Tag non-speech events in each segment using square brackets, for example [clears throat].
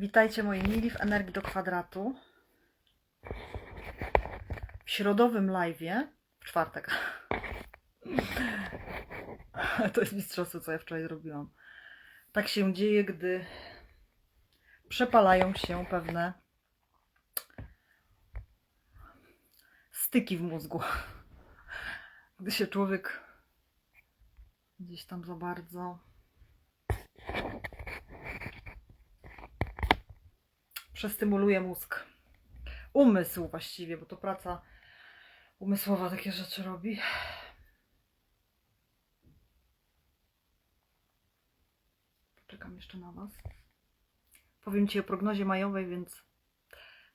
Witajcie moi mili w Energii do Kwadratu. W środowym live'ie, w czwartek. [laughs] To jest mistrzostwo, co ja wczoraj zrobiłam. Tak się dzieje, gdy przepalają się pewne styki w mózgu. Gdy się człowiek gdzieś tam za bardzo przestymuluje mózg. Umysł właściwie, bo to praca umysłowa takie rzeczy robi. Poczekam jeszcze na Was. Powiem Ci o prognozie majowej, więc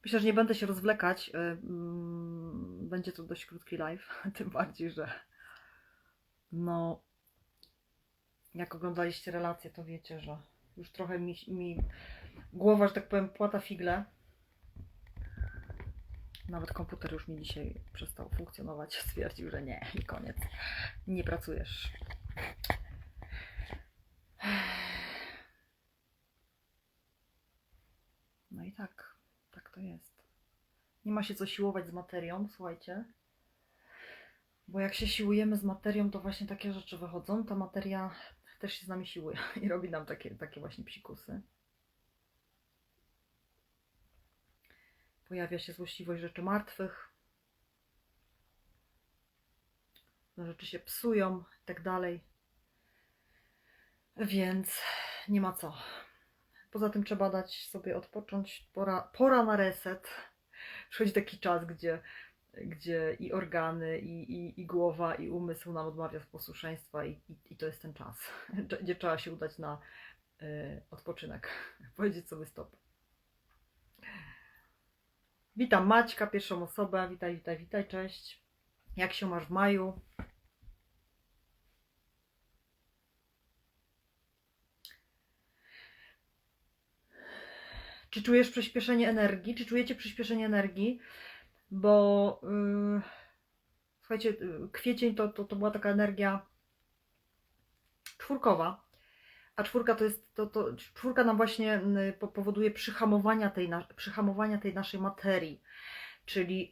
myślę, że nie będę się rozwlekać. Yy, mm, Będzie to dość krótki live, [laughs] tym bardziej, że no jak oglądaliście relacje, to wiecie, że już trochę mi, mi głowa, że tak powiem, płata figle. Nawet komputer już mi dzisiaj przestał funkcjonować. [laughs] Stwierdził, że nie i koniec. Nie pracujesz. No i tak, tak to jest. Nie ma się co siłować z materią, słuchajcie. Bo jak się siłujemy z materią, to właśnie takie rzeczy wychodzą. Ta materia też się z nami siłuje [laughs] i robi nam takie, takie właśnie psikusy. Pojawia się złośliwość rzeczy martwych. Rzeczy się psują i tak dalej. Więc nie ma co. Poza tym trzeba dać sobie odpocząć. Pora, pora na reset. Przychodzi taki czas, gdzie, gdzie i organy, i, i, i głowa, i umysł nam odmawia posłuszeństwa, i, i, i to jest ten czas, [laughs] gdzie trzeba się udać na y, odpoczynek. [laughs] Powiedzieć sobie stop. Witam Maćka, pierwszą osobę. Witaj, witaj, witaj, cześć. Jak się masz w maju? Czy czujesz przyspieszenie energii? Czy czujecie przyspieszenie energii? Bo yy, słuchajcie, yy, kwiecień to, to, to była taka energia czwórkowa. A czwórka to jest, to, to czwórka nam właśnie po- powoduje przyhamowania tej, przyhamowania tej naszej materii. Czyli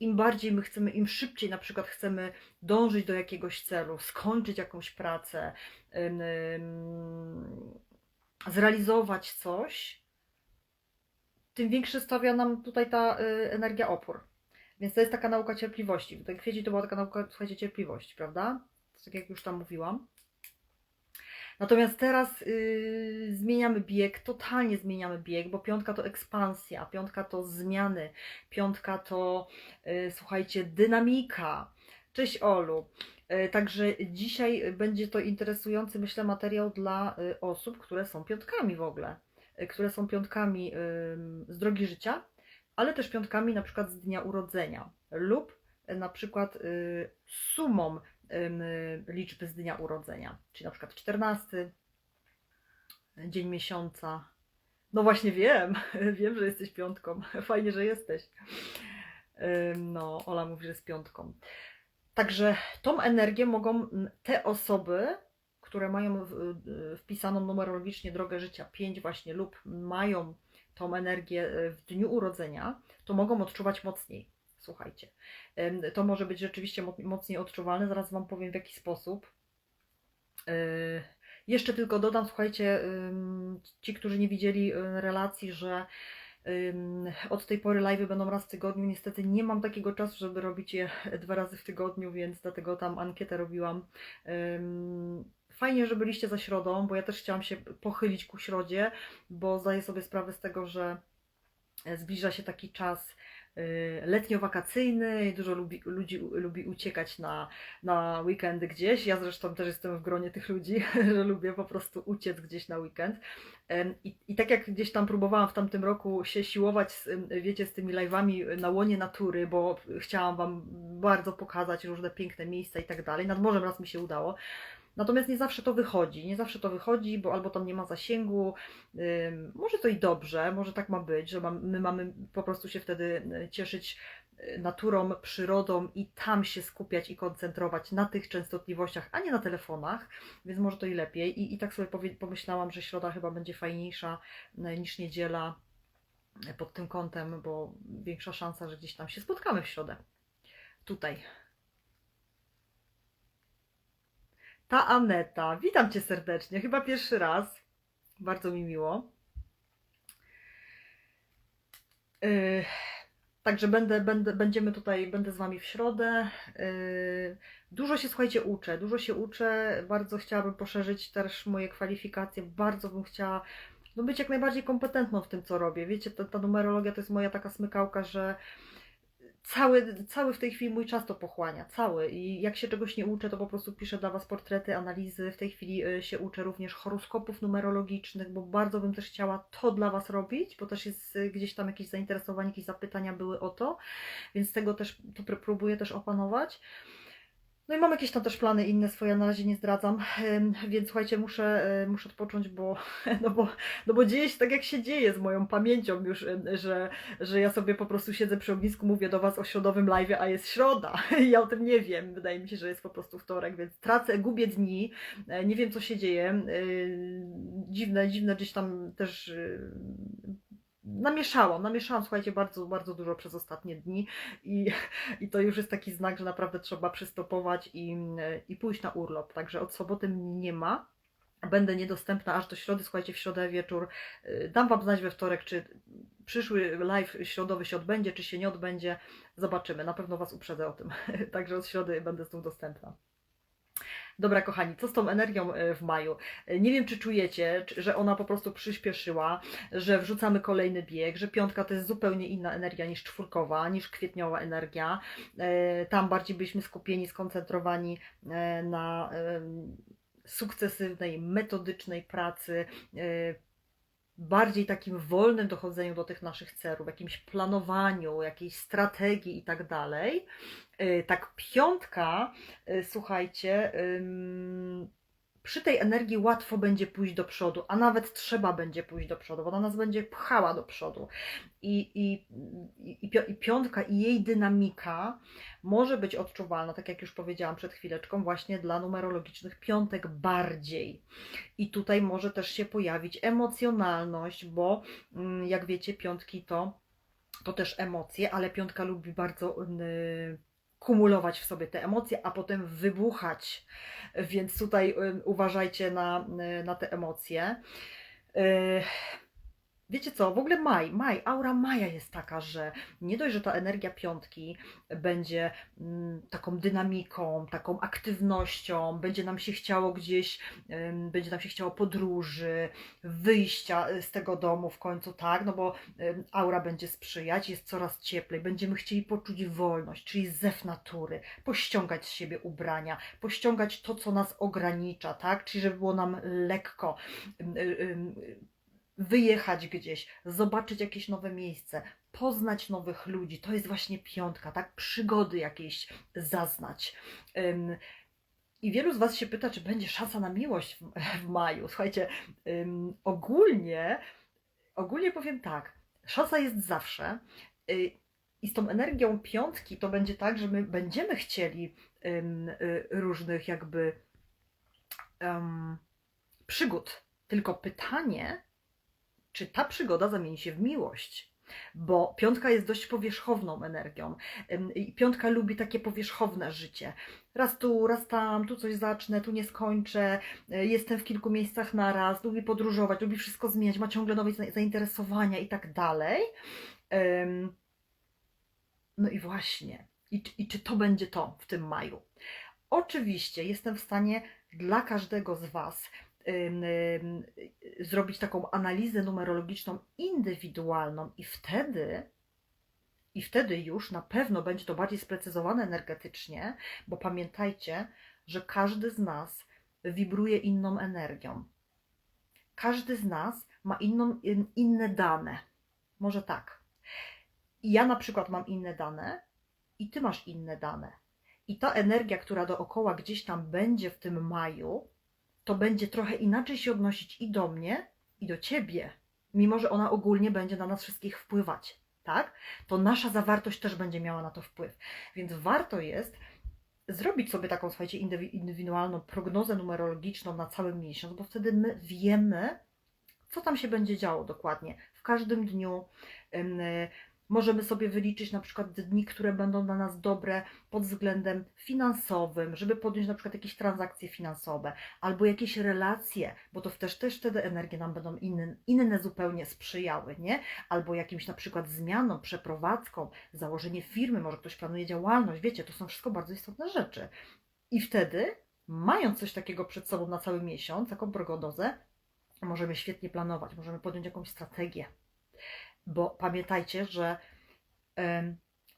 im bardziej my chcemy, im szybciej na przykład chcemy dążyć do jakiegoś celu, skończyć jakąś pracę, zrealizować coś, tym większy stawia nam tutaj ta y, energia opór. Więc to jest taka nauka cierpliwości. Ten kwiecień to była taka nauka, słuchajcie, cierpliwości, prawda? Tak jak już tam mówiłam. Natomiast teraz y, zmieniamy bieg, totalnie zmieniamy bieg, bo piątka to ekspansja, piątka to zmiany, piątka to, y, słuchajcie, dynamika. Cześć Olu. Y, Także dzisiaj będzie to interesujący, myślę, materiał dla y, osób, które są piątkami w ogóle, y, które są piątkami z drogi życia, ale też piątkami na przykład z dnia urodzenia lub na przykład sumą liczby z dnia urodzenia, czyli na przykład 14 dzień miesiąca. No właśnie wiem, [laughs] wiem, że jesteś piątką. [laughs] Fajnie, że jesteś. No, Ola mówi, że jest piątką. Także tą energię mogą te osoby, które mają wpisaną numerologicznie drogę życia 5 właśnie lub mają tą energię y, w dniu urodzenia, to mogą odczuwać mocniej. Słuchajcie, to może być rzeczywiście mo- mocniej odczuwalne. Zaraz Wam powiem w jaki sposób. Yy, Jeszcze tylko dodam, słuchajcie, ci, którzy nie widzieli y, relacji, że od tej pory live będą raz w tygodniu. Niestety nie mam takiego czasu, żeby robić je [laughs] dwa razy w tygodniu, więc dlatego tam ankietę robiłam. Fajnie, że byliście za środą, bo ja też chciałam się pochylić ku środzie, bo zdaję sobie sprawę z tego, że zbliża się taki czas letnio-wakacyjny i dużo lubi, ludzi lubi uciekać na, na weekendy gdzieś. Ja zresztą też jestem w gronie tych ludzi, [laughs] że lubię po prostu uciec gdzieś na weekend. I, I tak jak gdzieś tam próbowałam w tamtym roku się siłować, z, wiecie, z tymi live'ami na łonie natury, bo chciałam Wam bardzo pokazać różne piękne miejsca i tak dalej. Nad morzem raz mi się udało. Natomiast nie zawsze to wychodzi, nie zawsze to wychodzi, bo albo tam nie ma zasięgu, może to i dobrze, może tak ma być, że my mamy po prostu się wtedy y, cieszyć y, naturą, przyrodą i tam się skupiać i koncentrować na tych częstotliwościach, a nie na telefonach, więc może to i lepiej. I, i tak sobie pomyślałam, że środa chyba będzie fajniejsza y, niż niedziela pod tym kątem, bo większa szansa, że gdzieś tam się spotkamy w środę. Tutaj. Ta Aneta, witam Cię serdecznie, chyba pierwszy raz. Bardzo mi miło. Yy, Także będę, będę, będziemy tutaj, będę z Wami w środę. Yy, Dużo się, słuchajcie, uczę, dużo się uczę. Bardzo chciałabym poszerzyć też moje kwalifikacje. Bardzo bym chciała no, być jak najbardziej kompetentną w tym, co robię. Wiecie, ta, ta numerologia to jest moja taka smykałka, że cały, cały w tej chwili mój czas to pochłania, cały. I jak się czegoś nie uczę, to po prostu piszę dla Was portrety, analizy. W tej chwili y, się uczę również horoskopów numerologicznych, bo bardzo bym też chciała to dla Was robić, bo też jest y, gdzieś tam jakieś zainteresowanie, jakieś zapytania były o to, więc tego też to pró- próbuję też opanować. No i mam jakieś tam też plany inne swoje, na razie nie zdradzam, więc słuchajcie, muszę, muszę odpocząć, bo, [laughs] no bo, no bo dzieje się tak, jak się dzieje z moją pamięcią już, że, że ja sobie po prostu siedzę przy ognisku, mówię do Was o środowym live, a jest środa. [laughs] Ja o tym nie wiem. Wydaje mi się, że jest po prostu wtorek, więc tracę, gubię dni. E, Nie wiem, co się dzieje. Yy, Dziwne, dziwne gdzieś tam też. Namieszałam, namieszałam, słuchajcie, bardzo, bardzo dużo przez ostatnie dni i, [laughs] i to już jest taki znak, że naprawdę trzeba przystopować i, i pójść na urlop. Także od soboty nie ma. Będę niedostępna aż do środy. Słuchajcie, w środę wieczór yy, dam Wam znać we wtorek, czy przyszły live środowy się odbędzie, czy się nie odbędzie. Zobaczymy. Na pewno Was uprzedzę o tym. [laughs] Także od środy będę znów dostępna. Dobra, kochani, co z tą energią e, w maju? E, Nie wiem, czy czujecie, że ona po prostu przyspieszyła, że wrzucamy kolejny bieg, że piątka to jest zupełnie inna energia niż czwórkowa, niż kwietniowa energia. E, Tam bardziej byliśmy skupieni, skoncentrowani na sukcesywnej, metodycznej pracy, bardziej takim wolnym dochodzeniu do tych naszych celów, jakimś planowaniu, jakiejś strategii i tak dalej. Y, Tak, piątka, y, słuchajcie, przy tej energii łatwo będzie pójść do przodu, a nawet trzeba będzie pójść do przodu, bo ona nas będzie pchała do przodu. I, i, i, i piątka i jej dynamika może być odczuwalna, tak jak już powiedziałam przed chwileczką, właśnie dla numerologicznych piątek bardziej. I tutaj może też się pojawić emocjonalność, bo mm, jak wiecie, piątki to, to też emocje, ale piątka lubi bardzo y, kumulować w sobie te emocje, a potem wybuchać. Więc tutaj uważajcie na, na te emocje. Wiecie co, w ogóle maj, maj, aura maja jest taka, że nie dość, że ta energia piątki będzie mm, taką dynamiką, taką aktywnością, będzie nam się chciało gdzieś, będzie nam się chciało podróży, wyjścia y, z tego domu w końcu, tak, no bo aura będzie sprzyjać, jest coraz cieplej, będziemy chcieli poczuć wolność, czyli zew natury, pościągać z siebie ubrania, pościągać to, co nas ogranicza, tak, czyli żeby było nam lekko, wyjechać gdzieś, zobaczyć jakieś nowe miejsce, poznać nowych ludzi. To jest właśnie piątka, tak? Przygody jakieś zaznać. Ym, I wielu z Was się pyta, czy będzie szansa na miłość w, w maju. Słuchajcie, ogólnie, ogólnie powiem tak, szansa jest zawsze. Y, I z tą energią piątki to będzie tak, że my będziemy chcieli y, różnych jakby przygód. Tylko pytanie, czy ta przygoda zamieni się w miłość. Bo piątka jest dość powierzchowną energią. I piątka lubi takie powierzchowne życie. Raz tu, raz tam, tu coś zacznę, tu nie skończę, y, jestem w kilku miejscach na raz, lubi podróżować, lubi wszystko zmieniać, ma ciągle nowe za- zainteresowania i tak dalej. No i właśnie. I, I czy to będzie to w tym maju? Oczywiście jestem w stanie dla każdego z Was zrobić taką analizę numerologiczną indywidualną i wtedy i wtedy już na pewno będzie to bardziej sprecyzowane energetycznie, bo pamiętajcie, że każdy z nas wibruje inną energią. Każdy z nas ma inną, in- inne dane. Może tak. Ja na przykład mam inne dane, i ty masz inne dane. I ta energia, która dookoła gdzieś tam będzie w tym maju, to będzie trochę inaczej się odnosić i do mnie, i do ciebie, mimo że ona ogólnie będzie na nas wszystkich wpływać. tak? To nasza zawartość też będzie miała na to wpływ. Więc warto jest zrobić sobie taką, słuchajcie, indywi- indywidualną prognozę numerologiczną na cały miesiąc, bo wtedy my wiemy, co tam się będzie działo dokładnie. W każdym dniu możemy sobie wyliczyć na przykład dni, które będą dla nas dobre pod względem finansowym, żeby podjąć na przykład jakieś transakcje finansowe albo jakieś relacje, bo to też, też wtedy energie nam będą inne, inne zupełnie sprzyjały, nie? Albo jakimś na przykład zmianom, przeprowadzką, założenie firmy, może ktoś planuje działalność, wiecie, to są wszystko bardzo istotne rzeczy. I wtedy, mając coś takiego przed sobą na cały miesiąc, taką prognozę, możemy świetnie planować, możemy podjąć jakąś strategię. Bo pamiętajcie, że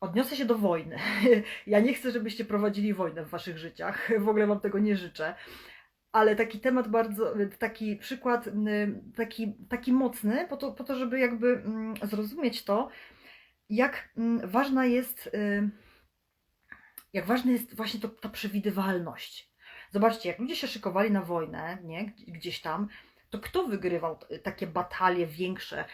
odniosę się do wojny. [laughs] Ja nie chcę, żebyście prowadzili wojnę w waszych życiach. [laughs] W ogóle wam tego nie życzę. Ale taki temat bardzo, taki przykład, taki, taki mocny, po to, po to, żeby jakby zrozumieć to, jak ważna jest, jak ważna jest właśnie to, ta przewidywalność. Zobaczcie, jak ludzie się szykowali na wojnę, nie, gdzieś tam, to kto wygrywał takie batalie większe,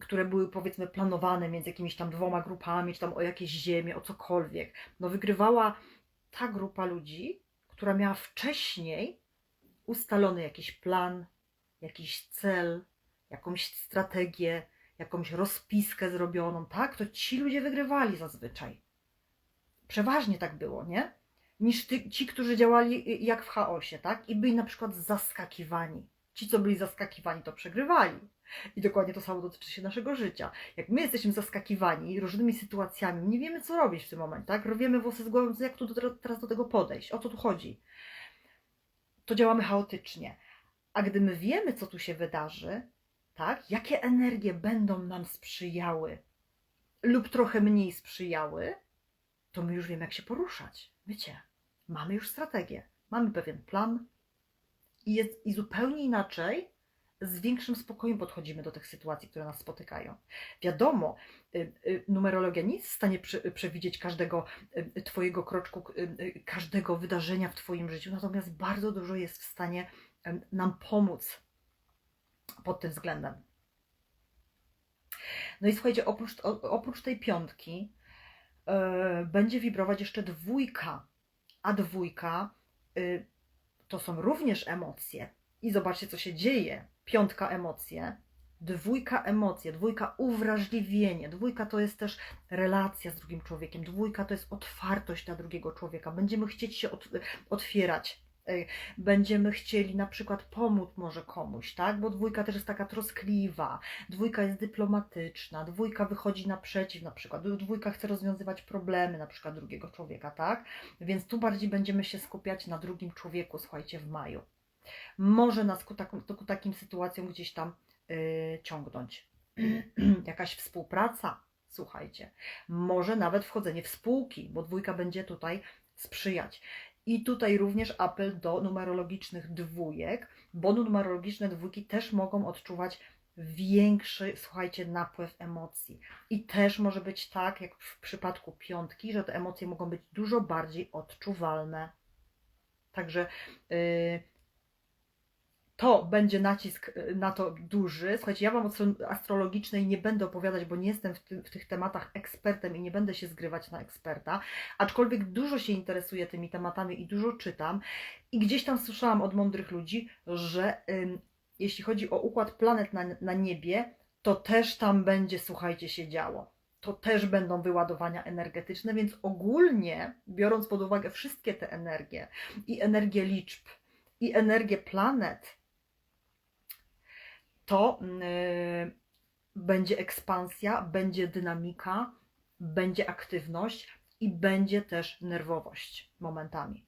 które były powiedzmy planowane między jakimiś tam dwoma grupami, czy tam o jakieś ziemię, o cokolwiek? No wygrywała ta grupa ludzi, która miała wcześniej ustalony jakiś plan, jakiś cel, jakąś strategię, jakąś rozpiskę zrobioną, tak? To ci ludzie wygrywali zazwyczaj. Przeważnie tak było, nie? Niż ty, ci, którzy działali y, jak w chaosie, tak? I byli na przykład zaskakiwani. Ci, co byli zaskakiwani, to przegrywali. I dokładnie to samo dotyczy się naszego życia. Jak my jesteśmy zaskakiwani różnymi sytuacjami, nie wiemy, co robić w tym momencie, tak? Robiemy włosy z głową, jak tu do, teraz do tego podejść, o co tu chodzi. To działamy chaotycznie. A gdy my wiemy, co tu się wydarzy, tak? Jakie energie będą nam sprzyjały lub trochę mniej sprzyjały, to my już wiemy, jak się poruszać. Wiecie, mamy już strategię, mamy pewien plan i, jest, i zupełnie inaczej, z większym spokojem podchodzimy do tych sytuacji, które nas spotykają. Wiadomo, y, y, numerologia nie jest w stanie przewidzieć każdego y, Twojego kroczku, każdego wydarzenia w Twoim życiu, natomiast bardzo dużo jest w stanie nam pomóc pod tym względem. No i słuchajcie, oprócz, oprócz tej piątki e, będzie wibrować jeszcze dwójka, a dwójka y, to są również emocje. I zobaczcie, co się dzieje. Piątka emocje, dwójka emocje, dwójka uwrażliwienie, dwójka to jest też relacja z drugim człowiekiem, dwójka to jest otwartość dla drugiego człowieka. Będziemy chcieć się ot- otwierać. Ej, Będziemy chcieli na przykład pomóc może komuś, tak? Bo dwójka też jest taka troskliwa, dwójka jest dyplomatyczna, dwójka wychodzi naprzeciw na przykład, dwójka chce rozwiązywać problemy na przykład drugiego człowieka, tak? Więc tu bardziej będziemy się skupiać na drugim człowieku, słuchajcie, w maju. Może nas ku, taką, ku takim sytuacjom gdzieś tam yy, ciągnąć. [clears throat] Jakaś współpraca, słuchajcie. Może nawet wchodzenie w spółki, bo dwójka będzie tutaj sprzyjać. I tutaj również apel do numerologicznych dwójek, bo numerologiczne dwójki też mogą odczuwać większy, słuchajcie, napływ emocji. I też może być tak, jak w przypadku piątki, że te emocje mogą być dużo bardziej odczuwalne. Także yy, to będzie nacisk y, na to duży. Słuchajcie, ja Wam od strony astrologicznej nie będę opowiadać, bo nie jestem w, tym, w tych tematach ekspertem i nie będę się zgrywać na eksperta, aczkolwiek dużo się interesuję tymi tematami i dużo czytam. I gdzieś tam słyszałam od mądrych ludzi, że ym, jeśli chodzi o układ planet na, na niebie, to też tam będzie, słuchajcie, się działo. To też będą wyładowania energetyczne, więc ogólnie, biorąc pod uwagę wszystkie te energie i energię liczb, i energię planet, to yy, będzie ekspansja, będzie dynamika, będzie aktywność i będzie też nerwowość momentami.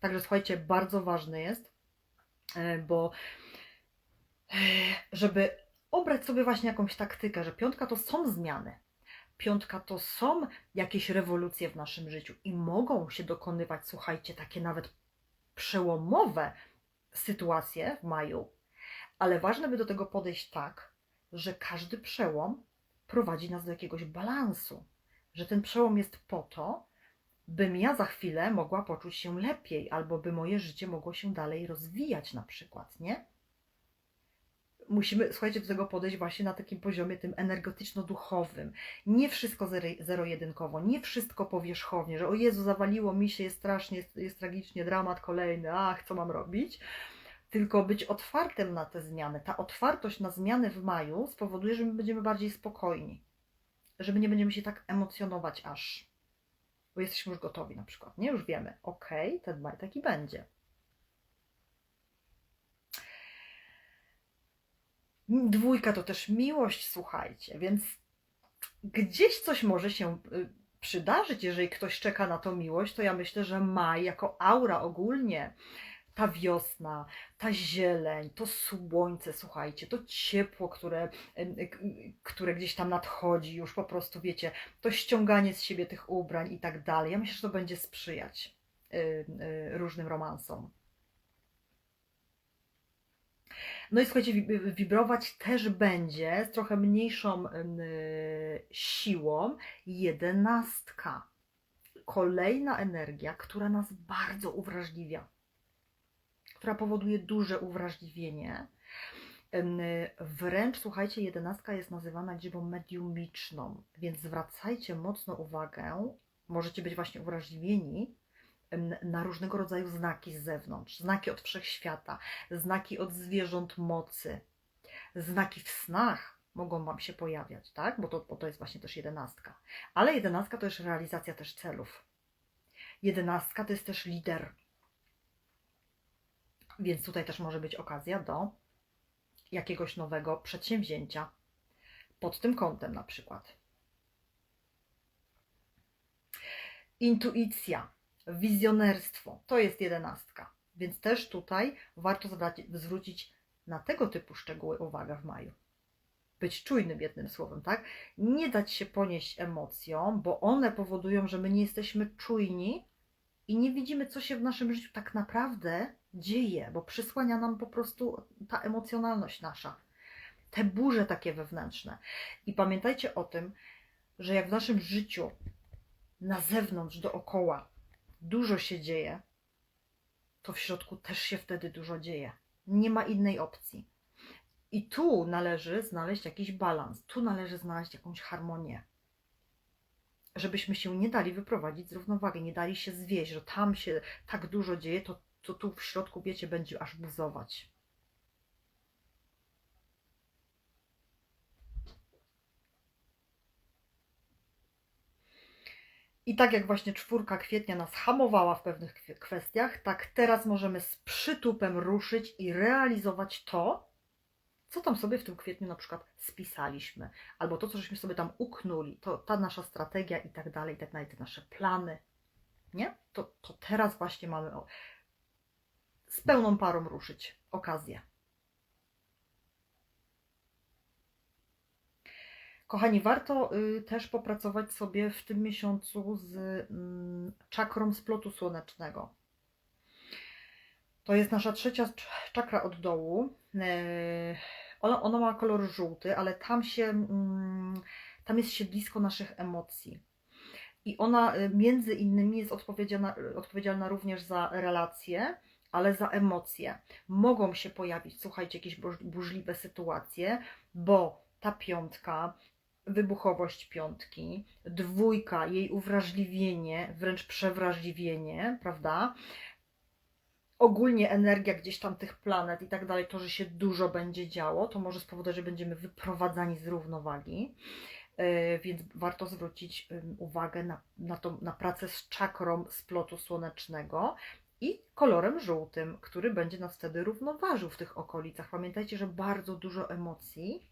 Także słuchajcie, bardzo ważne jest, yy, bo yy, żeby obrać sobie właśnie jakąś taktykę, że piątka to są zmiany. Piątka to są jakieś rewolucje w naszym życiu i mogą się dokonywać, słuchajcie, takie nawet przełomowe sytuacje w maju, ale ważne by do tego podejść tak, że każdy przełom prowadzi nas do jakiegoś balansu, że ten przełom jest po to, bym ja za chwilę mogła poczuć się lepiej, albo by moje życie mogło się dalej rozwijać, na przykład, nie? musimy, słuchajcie, do tego podejść właśnie na takim poziomie tym energetyczno-duchowym. Nie wszystko zero- zero-jedynkowo, nie wszystko powierzchownie, że o Jezu, zawaliło mi się, jest strasznie, jest, jest tragicznie, dramat kolejny, ach, co mam robić? Tylko być otwartym na te zmiany. Ta otwartość na zmiany w maju spowoduje, że my będziemy bardziej spokojni, że my nie będziemy się tak emocjonować aż, bo jesteśmy już gotowi na przykład, nie? Już wiemy, okej, ten maj taki będzie. Dwójka to też miłość, słuchajcie, więc gdzieś coś może się y, przydarzyć, jeżeli ktoś czeka na tą miłość, to ja myślę, że maj jako aura ogólnie, ta wiosna, ta zieleń, to słońce, słuchajcie, to ciepło, które, y, które gdzieś tam nadchodzi, już po prostu wiecie, to ściąganie z siebie tych ubrań i tak dalej. Ja myślę, że to będzie sprzyjać różnym romansom. No i słuchajcie, wibrować też będzie z trochę mniejszą siłą jedenastka. Kolejna energia, która nas bardzo uwrażliwia, która powoduje duże uwrażliwienie. Wręcz, słuchajcie, jedenastka jest nazywana liczbą mediumiczną, więc zwracajcie mocno uwagę, możecie być właśnie uwrażliwieni na różnego rodzaju znaki z zewnątrz, znaki od wszechświata, znaki od zwierząt mocy, znaki w snach mogą Wam się pojawiać, tak? Bo to, bo to jest właśnie też jedenastka. Ale jedenastka to jest realizacja też celów. Jedenastka to jest też lider. Więc tutaj też może być okazja do jakiegoś nowego przedsięwzięcia. Pod tym kątem na przykład. Intuicja wizjonerstwo to jest jedenastka. Więc też tutaj warto zwrócić na tego typu szczegóły uwagę w maju. Być czujnym jednym słowem, tak? Nie dać się ponieść emocjom, bo one powodują, że my nie jesteśmy czujni i nie widzimy, co się w naszym życiu tak naprawdę dzieje, bo przysłania nam po prostu ta emocjonalność nasza, te burze takie wewnętrzne. I pamiętajcie o tym, że jak w naszym życiu na zewnątrz, dookoła dużo się dzieje, to w środku też się wtedy dużo dzieje. Nie ma innej opcji. I tu należy znaleźć jakiś balans, tu należy znaleźć jakąś harmonię. Żebyśmy się nie dali wyprowadzić z równowagi, nie dali się zwieść, że tam się tak dużo dzieje, to, to tu w środku, wiecie, będzie aż buzować. I tak jak właśnie czwórka kwietnia nas hamowała w pewnych kwestiach, tak teraz możemy z przytupem ruszyć i realizować to, co tam sobie w tym kwietniu na przykład spisaliśmy, albo to, co żeśmy sobie tam uknuli, to ta nasza strategia i tak dalej, i tak dalej, te nasze plany, nie? To, to teraz właśnie mamy z pełną parą ruszyć okazję. Kochani, warto y, też popracować sobie w tym miesiącu z mm, czakrą splotu słonecznego. To jest nasza trzecia czakra od dołu. E, ona, ona ma kolor żółty, ale tam się, mm, tam jest siedlisko naszych emocji. I ona y, między innymi jest odpowiedzialna, odpowiedzialna również za relacje, ale za emocje. Mogą się pojawić, słuchajcie, jakieś burzliwe sytuacje, bo ta piątka wybuchowość piątki, dwójka, jej uwrażliwienie, wręcz przewrażliwienie, prawda? Ogólnie energia gdzieś tam tych planet i tak dalej, to, że się dużo będzie działo, to może spowodować, że będziemy wyprowadzani z równowagi. E, więc warto zwrócić uwagę na, na, to, na pracę z czakrą splotu słonecznego i kolorem żółtym, który będzie nas wtedy równoważył w tych okolicach. Pamiętajcie, że bardzo dużo emocji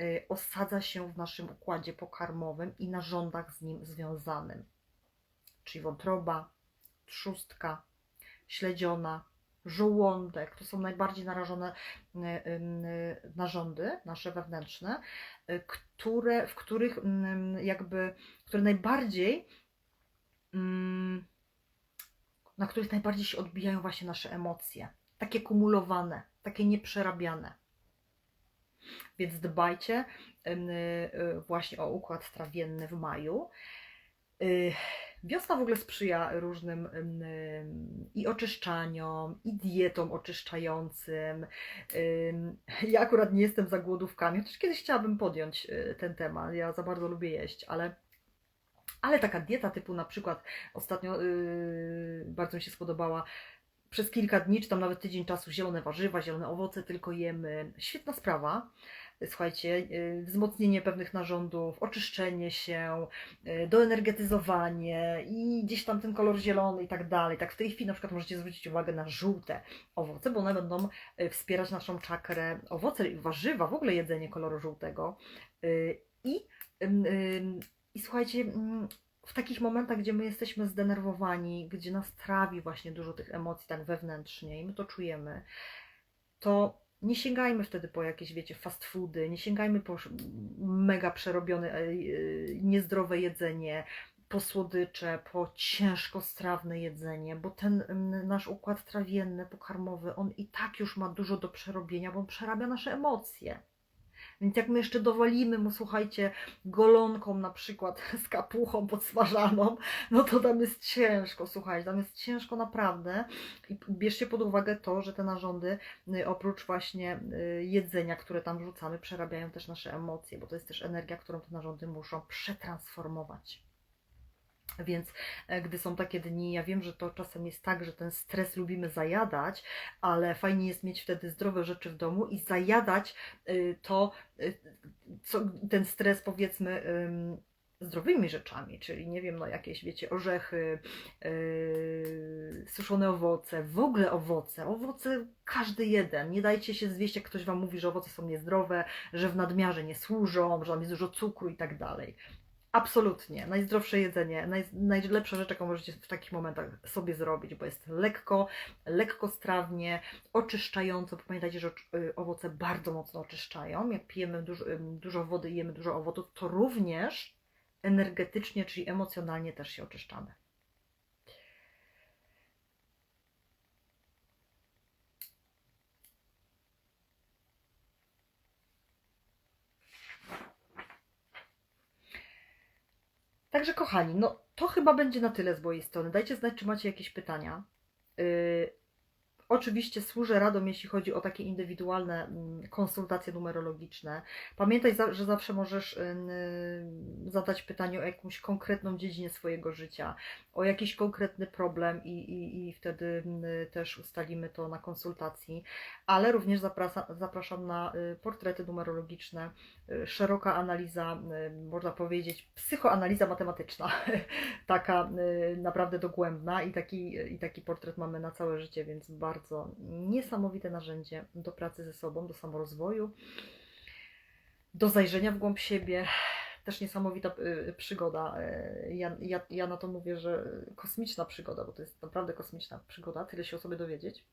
Y, osadza się w naszym układzie pokarmowym i narządach z nim związanym, czyli wątroba, trzustka, śledziona, żołądek. To są najbardziej narażone y, y, narządy nasze wewnętrzne, które, w których mm, jakby, które najbardziej mm, na których najbardziej się odbijają właśnie nasze emocje. Takie kumulowane, takie nieprzerabiane. Więc dbajcie y, y, właśnie o układ trawienny w maju. Y, Wiosna w ogóle sprzyja różnym ym, ym, i oczyszczaniom, i dietom oczyszczającym. Ym, Ja akurat nie jestem za głodówkami, chociaż kiedyś chciałabym podjąć ten temat. Ja za bardzo lubię jeść, ale, ale taka dieta typu na przykład ostatnio yy, bardzo mi się spodobała. Przez kilka dni, czy tam nawet tydzień czasu, zielone warzywa, zielone owoce tylko jemy. Świetna sprawa słuchajcie, y, wzmocnienie pewnych narządów, oczyszczenie się, y, doenergetyzowanie i gdzieś tam ten kolor zielony i tak dalej. Tak w tej chwili na przykład możecie zwrócić uwagę na żółte owoce, bo one będą y, wspierać naszą czakrę. Owoce warzywa, w ogóle jedzenie koloru żółtego. I, i słuchajcie, mm, w takich momentach, gdzie my jesteśmy zdenerwowani, gdzie nas trawi właśnie dużo tych emocji tak wewnętrznie i my to czujemy, to nie sięgajmy wtedy po jakieś, wiecie, fast foody, nie sięgajmy po mega przerobione, e, e, niezdrowe jedzenie, po słodycze, po ciężko strawne jedzenie, bo ten nasz układ trawienny, pokarmowy, on i tak już ma dużo do przerobienia, bo on przerabia nasze emocje. Więc jak my jeszcze dowalimy mu, słuchajcie, golonką na przykład [laughs] z kapuchą podsmażaną, no to tam jest ciężko, słuchajcie, tam jest ciężko naprawdę. I bierzcie pod uwagę to, że te narządy, y, oprócz właśnie y, jedzenia, które tam wrzucamy, przerabiają też nasze emocje, bo to jest też energia, którą te narządy muszą przetransformować. Więc e, gdy są takie dni, ja wiem, że to czasem jest tak, że ten stres lubimy zajadać, ale fajnie jest mieć wtedy zdrowe rzeczy w domu i zajadać y, to, y, co, ten stres powiedzmy zdrowymi rzeczami, czyli nie wiem, no jakieś, wiecie, orzechy, yy, suszone owoce, w ogóle owoce, owoce każdy jeden, nie dajcie się zwieść, jak ktoś Wam mówi, że owoce są niezdrowe, że w nadmiarze nie służą, że tam jest dużo cukru i tak dalej. Absolutnie. Najzdrowsze jedzenie, naj, najlepsza rzecz, jaką możecie w takich momentach sobie zrobić, bo jest lekko, lekko strawnie, oczyszczająco. Pamiętajcie, że y, owoce bardzo mocno oczyszczają. Jak pijemy dużo, dużo wody i jemy dużo owoców, to również energetycznie, czyli emocjonalnie też się oczyszczamy. Także kochani, no to chyba będzie na tyle z mojej strony. Dajcie znać, czy macie jakieś pytania. Yy, Oczywiście służę radą, jeśli chodzi o takie indywidualne mm, konsultacje numerologiczne. Pamiętaj, że zawsze możesz zadać pytanie o jakąś konkretną dziedzinę swojego życia, o jakiś konkretny problem i, i, i wtedy też ustalimy to na konsultacji, ale również zapraszam, na y, portrety numerologiczne, y, szeroka analiza, y, można powiedzieć, psychoanaliza matematyczna, [laughs] taka naprawdę dogłębna i taki, i taki portret mamy na całe życie, więc bardzo niesamowite narzędzie do pracy ze sobą, do samorozwoju, do zajrzenia w głąb siebie. Też niesamowita y, przygoda. Y, ja, ja, ja na to mówię, że kosmiczna przygoda, bo to jest naprawdę kosmiczna przygoda, tyle się o sobie dowiedzieć.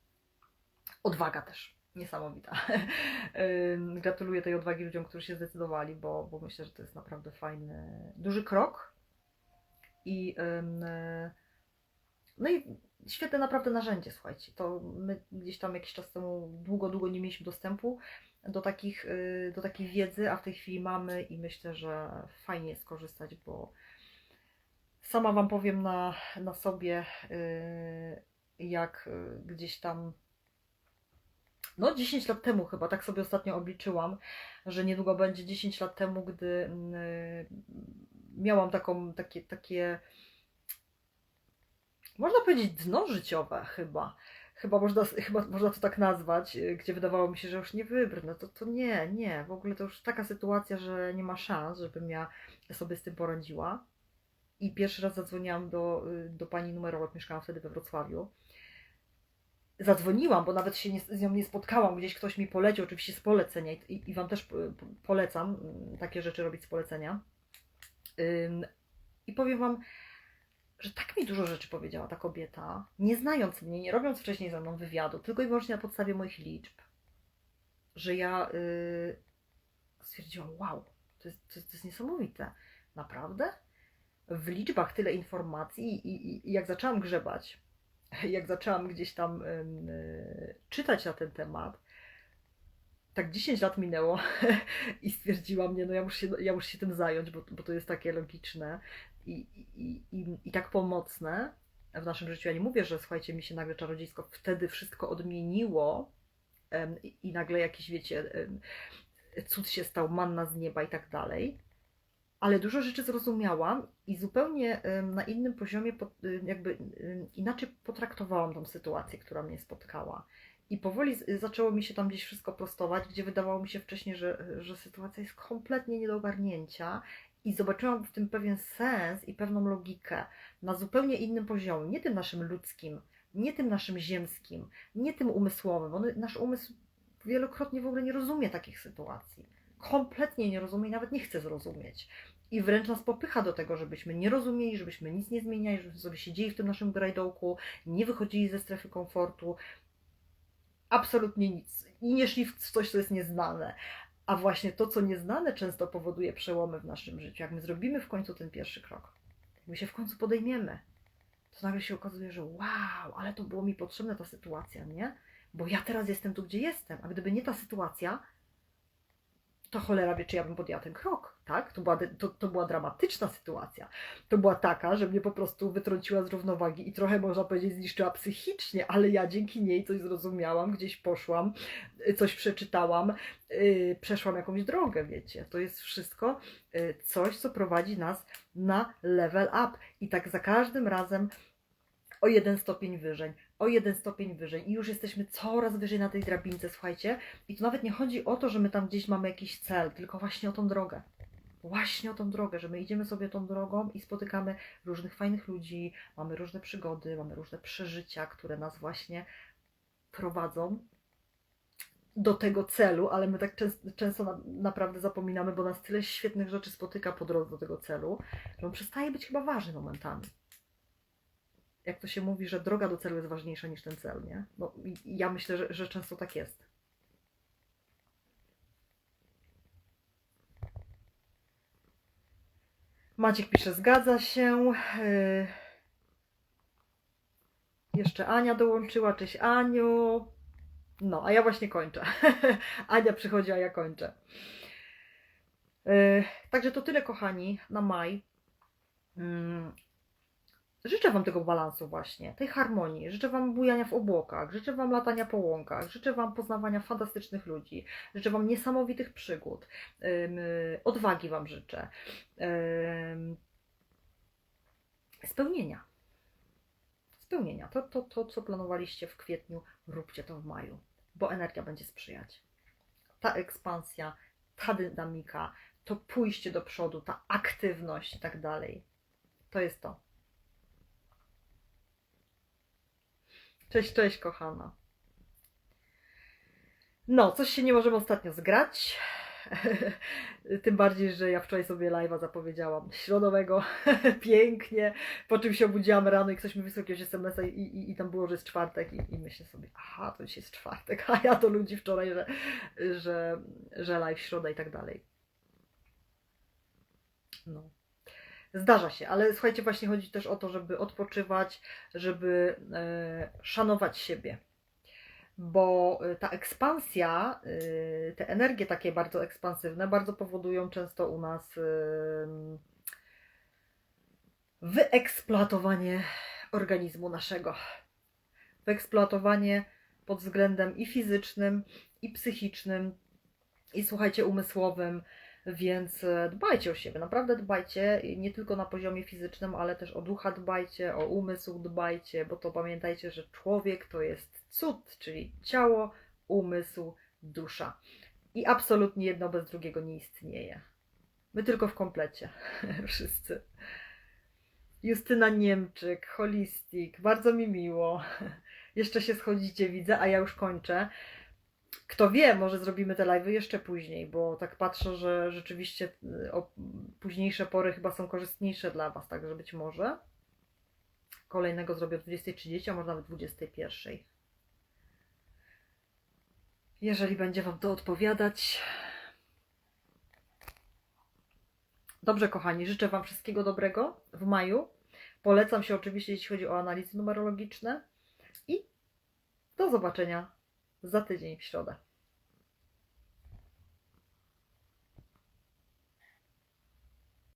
Odwaga też niesamowita. [laughs] Gratuluję tej odwagi ludziom, którzy się zdecydowali, bo, bo myślę, że to jest naprawdę fajny, duży krok. I, no i świetne naprawdę narzędzie, słuchajcie. To my gdzieś tam jakiś czas temu długo, długo nie mieliśmy dostępu do, takich, y, do takiej wiedzy, a w tej chwili mamy i myślę, że fajnie jest korzystać, bo sama Wam powiem na, na sobie, y, jak y, gdzieś tam no 10 lat temu chyba, tak sobie ostatnio obliczyłam, że niedługo będzie 10 lat temu, gdy miałam taką, takie, takie można powiedzieć, dno życiowe chyba. Chyba można, chyba można to tak nazwać, y, gdzie wydawało mi się, że już nie wybrnę. To, to nie, nie. W ogóle to już taka sytuacja, że nie ma szans, żebym ja sobie z tym poradziła. I pierwszy raz zadzwoniłam do, y, do pani numerolog, mieszkałam wtedy we Wrocławiu. Zadzwoniłam, bo nawet się nie, z nią nie spotkałam, gdzieś ktoś mi polecił, oczywiście z polecenia i, i Wam też y, polecam takie rzeczy robić z polecenia. I powiem Wam, że tak mi dużo rzeczy powiedziała ta kobieta, nie znając mnie, nie robiąc wcześniej ze mną wywiadu, tylko i wyłącznie na podstawie moich liczb, że ja yy, stwierdziłam, wow, to jest, to, jest, to jest niesamowite. Naprawdę? W liczbach tyle informacji i, i, i jak zaczęłam grzebać, [laughs] jak zaczęłam gdzieś tam yy, czytać na ten temat, tak 10 lat minęło [laughs] i stwierdziłam, nie, no ja muszę się, ja muszę się tym zająć, bo, bo to jest takie logiczne i, i, i, i tak pomocne w naszym życiu. Ja nie mówię, że słuchajcie, mi się nagle czarodziejsko wtedy wszystko odmieniło i, nagle jakiś, wiecie, cud się stał, manna z nieba i tak dalej. Ale dużo rzeczy zrozumiałam i zupełnie na innym poziomie, po- jakby inaczej potraktowałam tą sytuację, która mnie spotkała. I powoli zaczęło mi się tam gdzieś wszystko prostować, gdzie wydawało mi się wcześniej, że, że sytuacja jest kompletnie nie do ogarnięcia. I zobaczyłam w tym pewien sens i pewną logikę na zupełnie innym poziomie, nie tym naszym ludzkim, nie tym naszym ziemskim, nie tym umysłowym. On, nasz umysł wielokrotnie w ogóle nie rozumie takich sytuacji. Kompletnie nie rozumie i nawet nie chce zrozumieć. I wręcz nas popycha do tego, żebyśmy nie rozumieli, żebyśmy nic nie zmieniali, żebyśmy sobie siedzieli w tym naszym grajdołku, nie wychodzili ze strefy komfortu. Absolutnie nic. I nie szli w coś, co jest nieznane. A właśnie to, co nieznane, często powoduje przełomy w naszym życiu. Jak my zrobimy w końcu ten pierwszy krok, jak my się w końcu podejmiemy, to nagle się okazuje, że wow, ale to było mi potrzebna ta sytuacja, nie? Bo ja teraz jestem tu, gdzie jestem, a gdyby nie ta sytuacja, to cholera wie, czy ja bym podjęła ten krok, tak? To była, to, to była dramatyczna sytuacja. To była taka, że mnie po prostu wytrąciła z równowagi i trochę, można powiedzieć, zniszczyła psychicznie, ale ja dzięki niej coś zrozumiałam, gdzieś poszłam, y, coś przeczytałam, yy, przeszłam jakąś drogę, wiecie. To jest wszystko yy, coś, co prowadzi nas na level up. I tak za każdym razem o jeden stopień wyżej, o jeden stopień wyżej i już jesteśmy coraz wyżej na tej drabince, słuchajcie. I tu nawet nie chodzi o to, że my tam gdzieś mamy jakiś cel, tylko właśnie o tą drogę. Właśnie o tą drogę, że my idziemy sobie tą drogą i spotykamy różnych fajnych ludzi, mamy różne przygody, mamy różne przeżycia, które nas właśnie prowadzą do tego celu, ale my tak często, często na, naprawdę zapominamy, bo nas tyle świetnych rzeczy spotyka po drodze do tego celu, że on przestaje być chyba ważny momentami jak to się mówi, że droga do celu jest ważniejsza niż ten cel, nie? No, ja myślę, że, że często tak jest. Maciek pisze, zgadza się. Yy... Jeszcze Ania dołączyła. Cześć Aniu. No, a ja właśnie kończę. [laughs] Ania przychodzi, a ja kończę. Yy, także to tyle, kochani, na maj. Życzę Wam tego balansu właśnie, tej harmonii. Życzę Wam bujania w obłokach, życzę Wam latania po łąkach, życzę Wam poznawania fantastycznych ludzi, życzę Wam niesamowitych przygód, odwagi Wam życzę, spełnienia. Spełnienia. To, to, to, co planowaliście w kwietniu, róbcie to w maju, bo energia będzie sprzyjać. Ta ekspansja, ta dynamika, to pójście do przodu, ta aktywność i tak dalej. To jest to. Cześć, cześć, kochana. No, coś się nie możemy ostatnio zgrać. [laughs] Tym bardziej, że ja wczoraj sobie live'a zapowiedziałam środowego [laughs] pięknie, po czym się obudziłam rano i ktoś mi wysłał jakiegoś SMS-a i, i, i tam było, że jest czwartek i, i myślę sobie, aha, to dzisiaj jest czwartek, [laughs] a ja to ludzi wczoraj, że, że, że live środa i tak dalej. No. Zdarza się, ale słuchajcie, właśnie chodzi też o to, żeby odpoczywać, żeby e, szanować siebie. Bo e, ta ekspansja, e, te energie takie bardzo ekspansywne, bardzo powodują często u nas wyeksploatowanie organizmu naszego. Wyeksploatowanie pod względem i fizycznym, i psychicznym, i słuchajcie, umysłowym. Więc e, dbajcie o siebie, naprawdę dbajcie, nie tylko na poziomie fizycznym, ale też o ducha dbajcie, o umysł dbajcie, bo to pamiętajcie, że człowiek to jest cud, czyli ciało, umysł, dusza. I absolutnie jedno bez drugiego nie istnieje. My tylko w komplecie, [laughs] wszyscy. Justyna Niemczyk, Holistik, bardzo mi miło. [laughs] Jeszcze się schodzicie, widzę, a ja już kończę. Kto wie, może zrobimy te live'y jeszcze później, bo tak patrzę, że rzeczywiście y, późniejsze pory chyba są korzystniejsze dla Was, także być może kolejnego zrobię o 20.30, a może nawet 21.00. Jeżeli będzie Wam to odpowiadać. Dobrze, kochani, życzę Wam wszystkiego dobrego w maju. Polecam się oczywiście, jeśli chodzi o analizy numerologiczne. I do zobaczenia za tydzień w środę.